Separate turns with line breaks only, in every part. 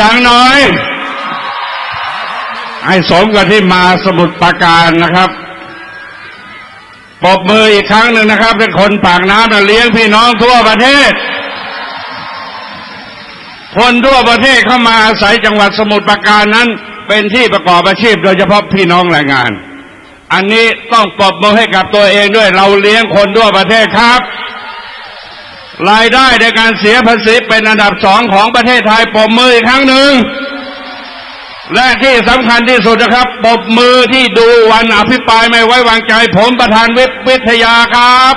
ดังๆหน่อย ให้สมกับที่มาสมุทรปราการนะครับปบมืออีกครั้งหนึ่งนะครับเป็นคนปากน้ำเลี้ยงพี่น้องทั่วประเทศ คนทั่วประเทศเข้ามาอาศัยจังหวัดสมุทรปราการนั้น เป็นที่ประกอบอาชีพ โดยเฉพาะพี่น้องแรงงาน อันนี้ต้องปรบมือให้กับตัวเองด้วยเราเลี้ยงคนทั่วประเทศครับ รายได้ในการเสียภาษีเป็นอันดับสองของประเทศไทยปรบมืออีกครั้งหนึ่ง และที่สำคัญที่สุดนะครับปบมือที่ดูวันอภิปรายไม่ไว้วางใจผมประธานวิวิทยาครับ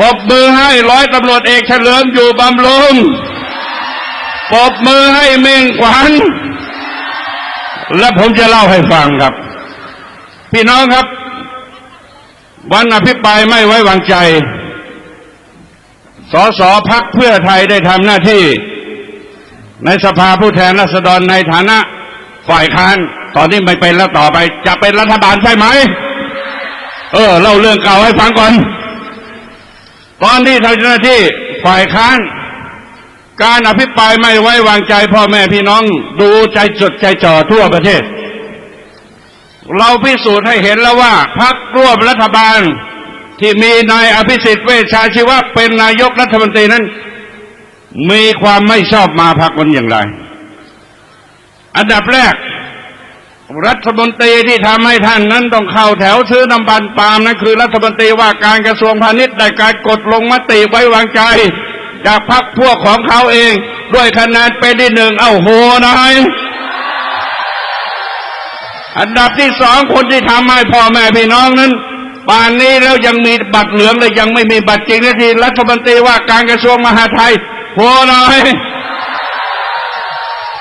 ปบมือให้ร้อยตำรวจเอกเฉลิมอยู่บำรุงปบมือให้เม่งขวัญและผมจะเล่าให้ฟังครับ พี่น้องครับ วันอภิปรายไม่ไว้วางใจ สสพักเพื่อไทยได้ทำหน้าที่ในสภาผู้แทนราษฎรในฐานะฝ่ายค้าน ตอนนี้ไม่เป็นแล้วต่อไป จะเป็นรัฐบาลใช่ไหม เออเล่าเรื่องเก่าให้ฟังก่อน ตอนที่ทำหน้าที่ฝ่ายค้าน การอภิปรายไม่ไว้วางใจพ่อแม่พี่น้องดูใจจดใจจ่อทั่วประเทศ เราพิสูจน์ให้เห็นแล้วว่าพักร่วมรัฐบาล ที่มีนายอภิสิทธิ์เวชชาชีวะเป็นนายกรัฐมนตรีนั้น มีความไม่ชอบมาพักมันอย่างไร อันดับแรก รัฐมนตรีที่ทำให้ท่านนั้นต้องเข้าแถวซื้อน้ำบันปาล์มนั้นคือ รัฐมนตรีว่าการกระทรวงพาณิชย์ได้การกดลงมติไว้วางใจ จากพรรคพวกของเขาเอง ด้วยคะแนนเป็นที่หนึ่งเอ้าโหนายอันดับที่สองคนที่ทำให้พ่อแม่พี่น้องนั้น ป่านนี้แล้วยังมีบัตรเหลืองเลยยังไม่มีบัตรจริงนาทีรัฐมนตรีว่าการกระทรวงมหาดไทยโหหน่อย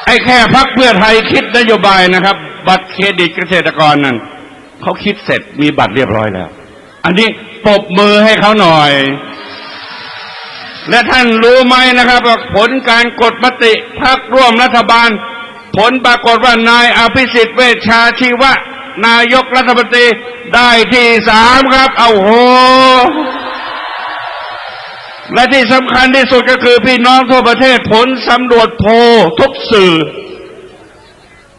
ไอ้แค่พักเพื่อไทยคิดนโยบายนะครับ บัตรเครดิตเกษตรกรนั้นเขาคิดเสร็จมีบัตรเรียบร้อยแล้ว อันนี้ปบมือให้เขาหน่อย และท่านรู้ไหมนะครับว่าผลการกดมติพักร่วมรัฐบาล ผลปรากฏว่านายอภิสิทธิ์เวชชาชีวะ นายกรัฐมนตรีได้ที่สามครับ เอาโห และที่สำคัญที่สุดก็คือพี่น้องทั่วประเทศผลสำรวจโพลทุกสื่อ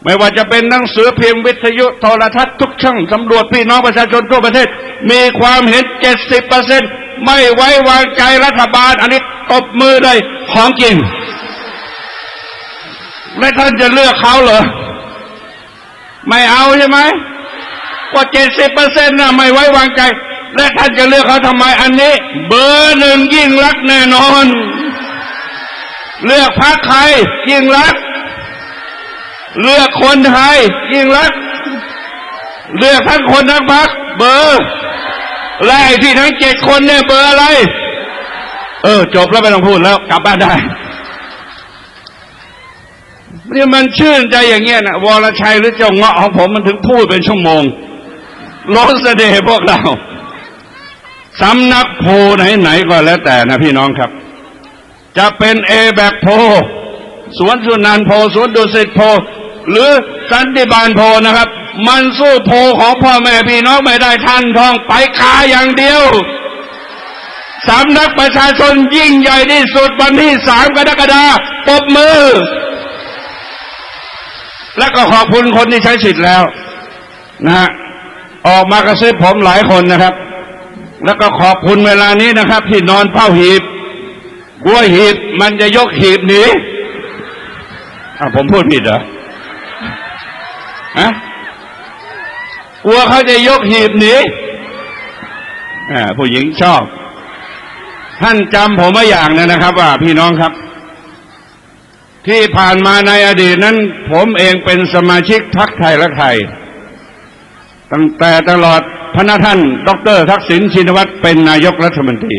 ไม่ว่าจะเป็นหนังสือพิมพ์วิทยุโทรทัศน์ทุกช่องสำรวจพี่น้องประชาชนทั่วประเทศ มีความเห็น70%ไม่ไว้วางใจรัฐบาล อันนี้ตบมือเลยของจริงและท่านจะเลือกเขาเหรอ ไม่เอาใช่ไหมกว่า70%นต์นะไม่ไว้วางใจ และท่านจะเลือกเขาทำไมอันนี้ เบอร์หนึ่งยิ่งรักแน่นอน เลือกพรรคใครยิ่งรัก เลือกคนไทยยิ่งรัก เลือกทั้งคนทั้งพรรคเบอร์และไอ้ที่ทั้งเจ็ดคนเนี่ยเบอร์อะไร เออ จบแล้วไม่ต้องพูดแล้ว กลับบ้านได้ นี่มันชื่นใจอย่างเงี้ยนะวรชัยหรือเจ้าเงาะของผมมันถึงพูดเป็นชั่วโมงล้นเสน่ห์พวกเราสำนักโพไหนๆก็แล้วแต่นะพี่น้องครับ จะเป็นเอแบกโพ สวนสุนันโพ สวนดุสิตโพ หรือสันติบาลโพนะครับ มันสู้โพของพ่อแม่พี่น้องไม่ได้ท่านทองไปคาอย่างเดียวสำนักประชาชนยิ่งใหญ่ที่สุดวันที่สามกรกฎาคมปบมือ และก็ขอบคุณคนที่ใช้สิทธิ์แล้วนะฮะออกมากระซิบผมหลายคนนะครับ แล้วก็ขอบคุณเวลานี้นะครับ ที่นอนเฝ้าหีบกลัวหีบมันจะยกหีบหนีอะผมพูดผิดเหรอฮะกลัวเขาจะยกหีบหนีอ่ผู้หญิงชอบ ท่านจำผมไว้อย่างนึงนะครับ ว่าพี่น้องครับ ที่ผ่านมาในอดีตนั้น ผมเองเป็นสมาชิกพรรคไทยและไทย ตั้งแต่ตลอดพระท่าน ดรทักษิณชินวัตรเป็นนายกรัฐมนตรี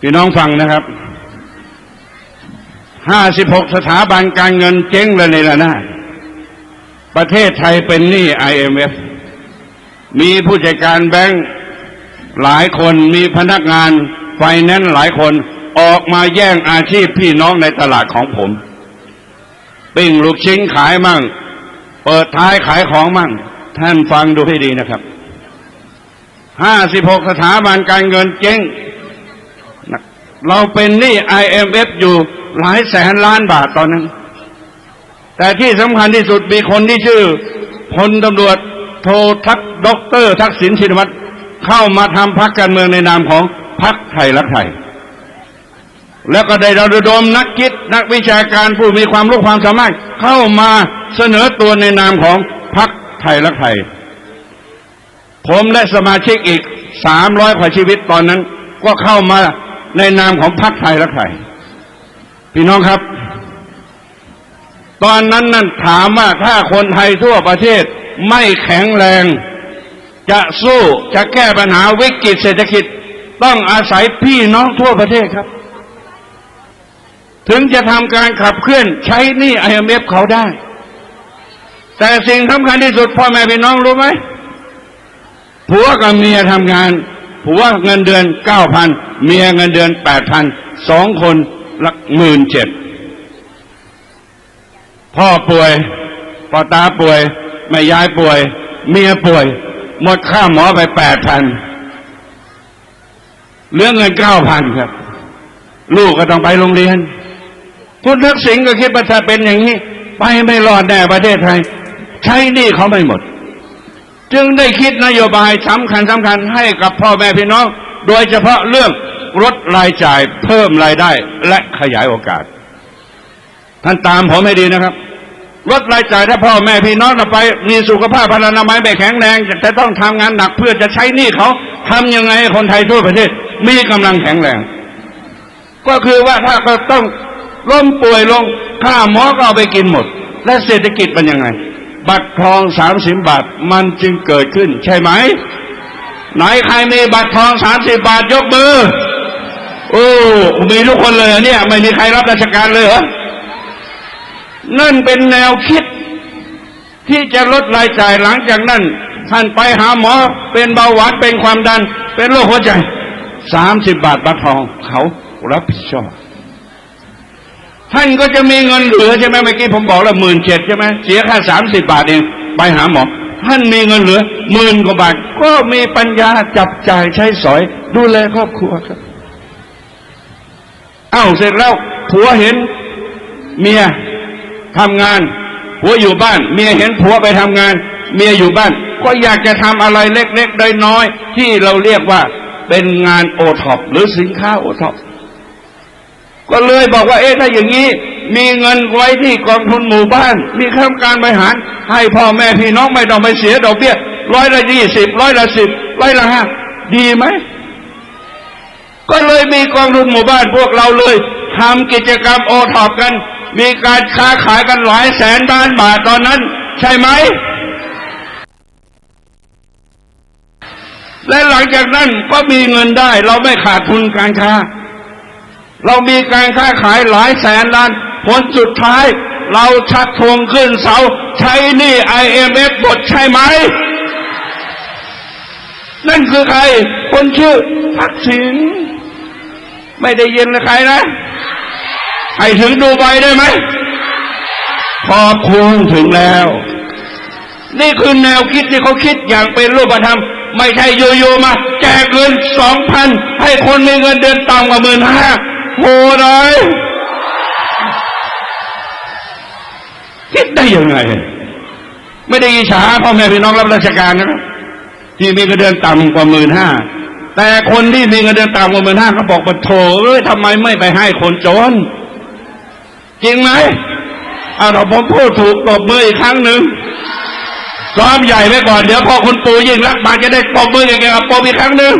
พี่น้องฟังนะครับ56สถาบันการเงินเจ๊งเลยในระนาดประเทศไทยเป็นหนี้ IMF มีผู้จัดการแบงก์หลายคนมีพนักงานไฟแนนซ์หลายคน ออกมาแย่งอาชีพพี่น้องในตลาดของผม ปิ้งลูกชิ้นขายมั่ง เปิดท้ายขายของมั่ง ท่านฟังดูให้ดีนะครับ56สถาบันการเงินเจ๊งเราเป็นหนี้ IMF อยู่หลายแสนล้านบาทตอนนั้น แต่ที่สำคัญที่สุดมีคนที่ชื่อพลตำรวจโททักด็อกเตอร์ทักษิณชินวัตรเข้ามาทำพักการเมืองในนามของพักไทยรักไทย แล้วก็ได้ระดมนักคิดนักวิชาการผู้มีความรู้ความสามารถ เข้ามาเสนอตัวในนามของพักไทยรักไทย ผมและสมาชิกอีกสามร้อยกว่าชีวิตตอนนั้น ก็เข้ามาในนามของพรรคไทยรักไทย พี่น้องครับ ตอนนั้นนั่นถามว่าถ้าคนไทยทั่วประเทศไม่แข็งแรง จะสู้จะแก้ปัญหาวิกฤตเศรษฐกิจ ต้องอาศัยพี่น้องทั่วประเทศครับ ถึงจะทำการขับเคลื่อนใช้หนี้ไอเอ็มเอฟเขาได้ แต่สิ่งสำคัญที่สุดพ่อแม่พี่น้องรู้ไหมผัวกับเมียทำงานผัวเงินเดือนเก้าพันเมียเงินเดือนแปดพันสองคนละหมื่นเจ็ดพ่อป่วยพ่อตาป่วยแม่ยายป่วย เมียป่วย หมดค่าหมอไปแปดพันเหลือเงินเก้าพันครับ ลูกก็ต้องไปโรงเรียน คุณทักษิณก็คิดว่าถ้าเป็นอย่างนี้ ไปไม่รอดแน่ประเทศไทย ใช้หนี้เขาไม่หมด จึงได้คิดนโยบายสำคัญสำคัญให้กับพ่อแม่พี่น้อง โดยเฉพาะเรื่องลดรายจ่ายเพิ่มรายได้และขยายโอกาส ท่านตามผมให้ดีนะครับลดรายจ่ายถ้าพ่อแม่พี่น้องเราไป มีสุขภาพพลานามัยไม่แข็งแรงแต่ต้องทำงานหนักเพื่อจะใช้หนี้เขาทำยังไงให้คนไทยทั่วประเทศ มีกำลังแข็งแรง ก็คือว่าถ้าเขาต้อง ล้มป่วยลงค่าหมอก็เอาไปกินหมด และเศรษฐกิจมันยังไง บัตรทองสามสิบบาทมันจึงเกิดขึ้น ใช่ไหม ไหนใครมีบัตรทองสามสิบบาทยกมือ โอ้มีทุกคนเลยเหรอเนี่ย ไม่มีใครรับราชการเลยเหรอนั่นเป็นแนวคิด ที่จะลดรายจ่ายหลังจากนั้นท่านไปหาหมอเป็นเบาหวานเป็นความดัน เป็นโรคหัวใจสามสิบบาทบัตรทองเขารับผิดชอบ ท่านก็จะมีเงินเหลือใช่ไหมเมื่อกี้ผมบอกแล้วหมื่นเจ็ดใช่ไหมเสียค่าสามสิบบาทเองไปหาหมอท่านมีเงินเหลือหมื่นกว่าบาท ก็มีปัญญาจับจ่ายใช้สอย ดูแลครอบครัวครับเอ้าเสร็จแล้วผัวเห็นเมียทำงานผัวอยู่บ้าน เมียเห็นผัวไปทำงาน เมียอยู่บ้าน ก็อยากจะทำอะไรเล็กๆน้อยๆที่เราเรียกว่าเป็นงานโอท็อปหรือสินค้าโอท็อป ก็เลยบอกว่าเอ๊ะถ้าอย่างนี้ มีเงินไว้ที่กองทุนหมู่บ้าน มีข้ามการบริหาร ให้พ่อแม่พี่น้องไม่ต้องไปเสียดอกเบี้ยร้อยละยี่สิบร้อยละสิบร้อยละห้าดีไหม ก็เลยมีกองทุนหมู่บ้านพวกเราเลยทำกิจกรรมโอท็อปกัน มีการค้าขายกันหลายแสนล้านบาทตอนนั้น ใช่ไหม และหลังจากนั้นก็มีเงินได้ เราไม่ขาดทุนการค้า เรามีการค้าขายหลายแสนล้าน ผลสุดท้ายเราชักธงขึ้นเสา ใช้นี่ IMF หมดใช่ไหม นั่นคือใคร คนชื่อทักษิณไม่ได้ยินเลยใครนะให้ถึงดูใบได้ไหมขอบคุณถึงแล้ว นี่คือแนวคิดที่เขาคิดอย่างเป็นรูปธรรม ไม่ใช่โยๆมา แจกเงินสองพันให้คนมีเงินเดือนต่ำกว่าหมื่นห้า โหเลยคิดได้ยังไง ไม่ได้อิจฉาพ่อแม่พี่น้องรับราชการนะครับที่มีเงินเดือนต่ำกว่าหมื่นห้าแต่คนที่มีเงินเดือนต่ำกว่าหมื่นห้าเขาบอกว่าโถเอ้ยทำไมไม่ไปให้คนจนจริงไหมเอาเราผมพูดถูกตบมืออีกครั้งหนึ่งซ้อมใหญ่ไว้ก่อนเดี๋ยวพอคุณปู่ยิ่งรักมาจะได้ตบมืออย่างเงี้ยปบอีกครั้งหนึ่ง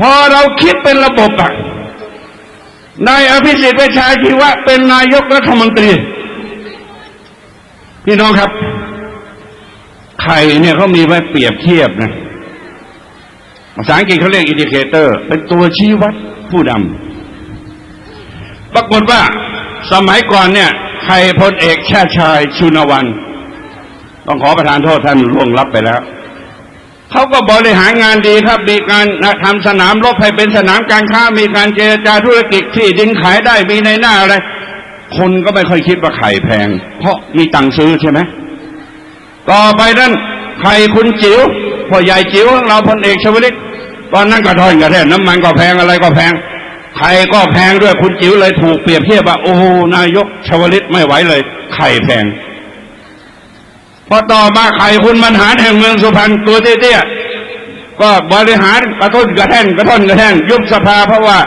พอเราคิดเป็นระบบอะนายอภิสิทธิ์เวชชาชีวะเป็นนายกรัฐมนตรี พี่น้องครับ ไข่เนี่ยเขามีไว้เปรียบเทียบนะภาษาอังกฤษเขาเรียกอินดิเคเตอร์ เป็นตัวชี้วัดผู้นำปรากฏว่าสมัยก่อนเนี่ยไข่พลเอกชาชายชุนวัน ต้องขอประทานโทษท่านล่วงลับไปแล้ว เขาก็บริหารงานดีครับมีการทำสนามรบให้เป็นสนามการค้ามีการเจรจาธุรกิจที่ดินขายได้มีในหน้าอะไรคนก็ไม่ค่อยคิดว่าไข่แพง เพราะมีตังค์ซื้อใช่ไหมต่อไปนั้นไข่คุณจิ๋วพ่อใหญ่จิ๋วของเราพลเอกชวลิตตอนนั้นก็ทอนกระแทนน้ำมันก็แพงอะไรก็แพงไข่ก็แพงด้วยคุณจิ๋วเลยถูกเปรียบเทียบว่าโอ้นายกชวลิตไม่ไหวเลย ไข่แพง พอต่อมาไข่คุณบรรหารแห่งเมืองสุพรรณตัวเตี้ยๆก็บริหารกระทุนกระแท่นกระท่อนกระแท่นยุบสภาเพราะว่า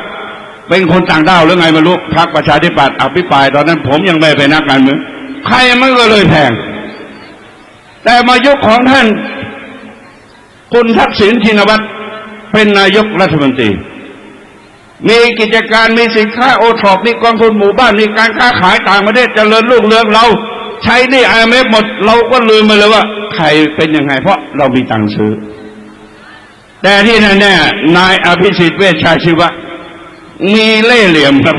เป็นคนต่างด้าวหรือไงไม่รู้พรรคประชาธิปัตย์อภิปรายตอนนั้นผมยังไม่เป็นนักการเมืองไข่มันก็เลยแพง แต่มายุคของท่าน คุณทักษิณชินวัตรเป็นนายกรัฐมนตรี มีกิจการมีสินค้าโอท็อปมีกองทุนหมู่บ้านมีการค้าขายต่างประเทศเจริญรุ่งเรืองเรา ใช้หนี่ไอเอหมด เราก็ลืมไปเลยว่า ใครเป็นยังไง เพราะเรามีตังค์ซื้อ แต่ที่แน่ๆนายอภิสิทธิ์เวชชาชีวะ มีเล่เหลี่ยมครับ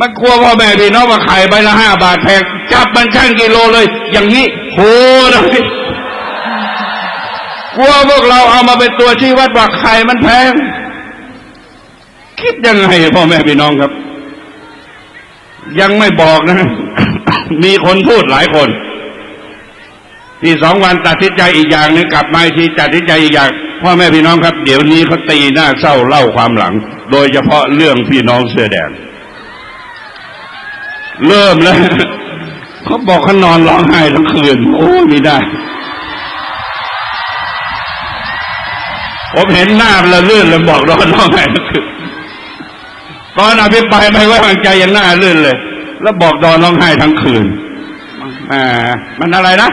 มันกลัวพ่อแม่พี่น้องว่าไข่ใบละห้าบาทแพงจับมันช่างกิโลเลย อย่างนี้โหนะพี่กลัวพวกเราเอามาเป็นตัวชี้วัดว่าไข่มันแพง คิดยังไงพ่อแม่พี่น้องครับ ยังไม่บอกนะ มีคนพูดหลายคนที่สองวันตัดสินใจอีกอย่างหนึงกลับมาอีกทีตัดสินใจอีกอย่างพ่อแม่พี่น้องครับ เดี๋ยวนี้เขาตีหน้าเศร้าเล่าความหลัง โดยเฉพาะเรื่องพี่น้องเสื้อแดงเริ่มแล้วเขาบอกเขานอนร้องไห้ทั้งคืน โอ้ไม่ได้ ผมเห็นหน้าละลื่นเลยบอกร้อนร้องไห้ทั้งคืนตอนอภิปรายไม่ไว้วางใจยังหน้าลื่นเลย แล้วบอกดอนร้องไห้ทั้งคืนอ่ามันอะไรนะ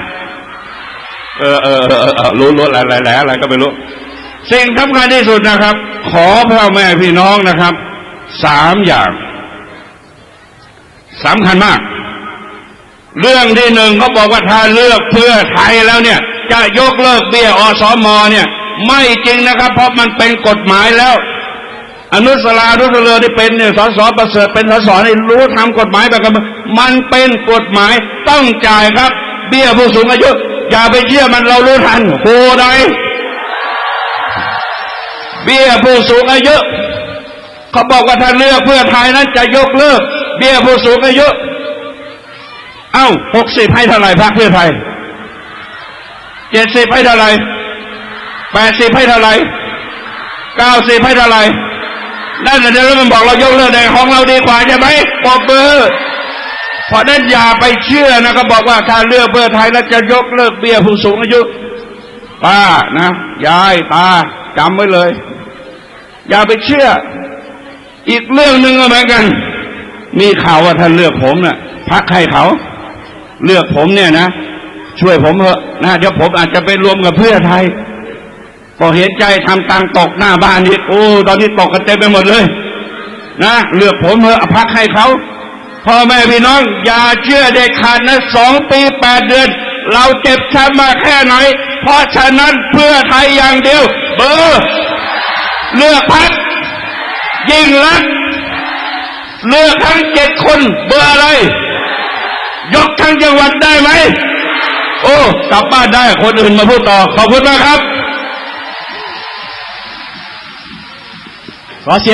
เออเออเออรู้รู้อะไรอะไรอะไรก็ไม่รู้ สิ่งสำคัญที่สุดนะครับ ขอพ่อแม่พี่น้องนะครับ สามอย่างสำคัญมาก เรื่องที่หนึ่งเขาบอกว่าถ้าเลือกเพื่อไทยแล้วเนี่ย จะยกเลิกเบี้ยอสมเนี่ย ไม่จริงนะครับ เพราะมันเป็นกฎหมายแล้ว อนุสราอนุสเรือที่เป็นเนี่ยสสประเสริฐเป็นสสนี่รู้ทำกฎหมายแบบกันมันเป็นกฎหมายต้องจ่ายครับ เบี้ยผู้สูงอายุ อย่าไปเชื่อมันเรารู้ทันโหใดเบี้ยผู้สูงอายุเขาบอกว่าถ้าเลือกเพื่อไทยนั้นจะยกเลิก เบี้ยผู้สูงอายุเอ้าหกสิบให้เท่าไหร่พรรคเพื่อไทยเจ็ดสิบให้เท่าไหร่แปดสิบให้เท่าไหร่เก้าสิบให้เท่าไหร่ นั่นแหละเดี๋ยวมันบอกเรายกเลิกในของเราดีกว่าใช่ไหมปอบเบอร์พราะนั้นอย่าไปเชื่อนะก็บอกว่าถ้าเลือกเพื่อไทยแล้วจะยกเลิกเบี้ยผู้สูงอายุป้านะยายตาจำไว้เลย อย่าไปเชื่อ อีกเรื่องหนึ่งก็เหมือนกัน มีข่าวว่าท่านเลือกผมน่ะพักให้เขา เลือกผมเนี่ยนะ ช่วยผมเถอะนะเดี๋ยวผมอาจจะไปรวมกับเพื่อไทย พอเห็นใจทำตังตกหน้าบ้านนี่โอ้ตอนนี้ตกกันเต็มไปหมดเลย นะเลือกผมเถอะเอพักให้เขาพ่อแม่พี่น้อง อย่าเชื่อเด็ดขาดนะสองปีแปดเดือน เราเจ็บช้ำมาแค่ไหน เพราะฉะนั้นเพื่อไทยอย่างเดียว เบอร์ เลือกพักยิ่งรักเลือกทั้งเจ็ดคนเบอร์อะไร ยกทั้งจังหวัดได้ไหม โอ้กลับบ้านได้คนอื่นมาพูดต่อ ขอบคุณมากครับ
Gracias.